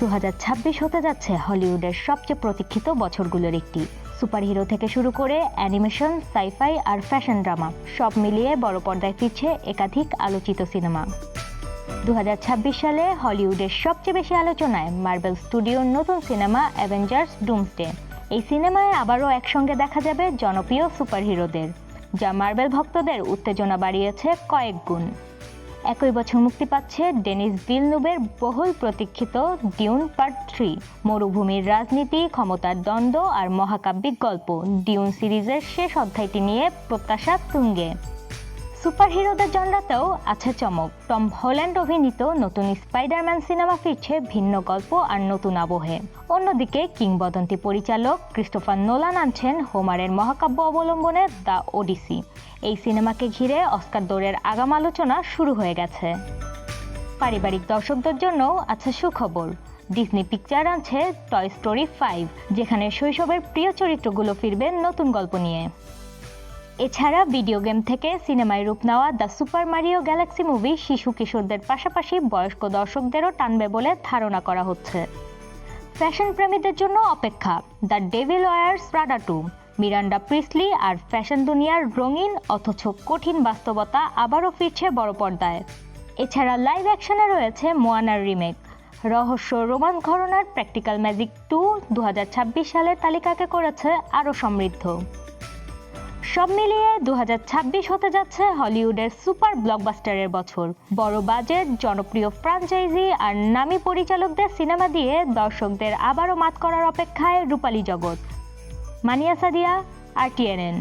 দু হাজার ছাব্বিশ হতে যাচ্ছে হলিউডের সবচেয়ে প্রতীক্ষিত বছরগুলোর একটি। সুপারহিরো থেকে শুরু করে অ্যানিমেশন, সাইফাই আর ফ্যাশন ড্রামা সব মিলিয়ে বড় পর্দায় ফিরছে একাধিক আলোচিত সিনেমা। দু হাজার ছাব্বিশ সালে হলিউডের সবচেয়ে বেশি আলোচনায় মার্বেল স্টুডিওর নতুন সিনেমা অ্যাভেঞ্জার্স ডুমসডে। এই সিনেমায় আবারও একসঙ্গে দেখা যাবে জনপ্রিয় সুপারহিরোদের, যা মার্বেল ভক্তদের উত্তেজনা বাড়িয়েছে কয়েক গুণ। একই বছর মুক্তি পাচ্ছে ডেনিস ভিলনুবের বহুল প্রতীক্ষিত ডিউন পার্ট থ্রি। মরুভূমির রাজনীতি, ক্ষমতার দ্বন্দ্ব আর মহাকাব্যিক গল্প। ডিউন সিরিজের শেষ অধ্যায়টি নিয়ে প্রত্যাশা তুঙ্গে। সুপারহিরোদের জনরাতেও আছে চমক। টম হল্যান্ড অভিনীত নতুন স্পাইডারম্যান সিনেমা ফিরছে ভিন্ন গল্প আর নতুন আবহে। অন্যদিকে কিংবদন্তি পরিচালক ক্রিস্টোফার নোলান আনছেন হোমারের মহাকাব্য অবলম্বনে দ্য ওডিসি। এই সিনেমাকে ঘিরে অস্কার দৌড়ের আগাম আলোচনা শুরু হয়ে গেছে। পারিবারিক দর্শকদের জন্যও আছে সুখবর। ডিজনি পিকচার আনছে টয় স্টোরি ফাইভ, যেখানে শৈশবের প্রিয় চরিত্রগুলো ফিরবে নতুন গল্প নিয়ে। এছাড়া ভিডিও গেম থেকে সিনেমায় রূপ নেওয়া the Super Mario Galaxy movie শিশু কিশোরদের পাশাপাশি বয়স্ক দর্শকদেরও টানবে বলে ধারণা করা হচ্ছে। ফ্যাশন প্রেমীদের জন্য অপেক্ষা the Devil Wears Prada two Miranda Priestly R fashion দুনিয়ার রঙিন অথচ কঠিন বাস্তবতা আবারও ফিরছে বড় পর্দায়। এছাড়া লাইভ অ্যাকশনে রয়েছে মোয়ানার রিমেক রহস্য রোমান্স ঘরনার প্র্যাকটিক্যাল ম্যাজিক টু দু হাজার ছাব্বিশ সালের তালিকাকে করেছে আরও সমৃদ্ধ। সব মিলিয়ে দু হাজার ছাব্বিশ হতে যাচ্ছে হলিউডের সুপার ব্লকবাস্টারের বছর। বড় বাজেট, জনপ্রিয় ফ্রাঞ্চাইজি আর নামি পরিচালকদের সিনেমা দিয়ে দর্শকদের আবারও মাত করার অপেক্ষায় রূপালী জগৎ। মানিয়া সাদিয়া, আর টিএনএন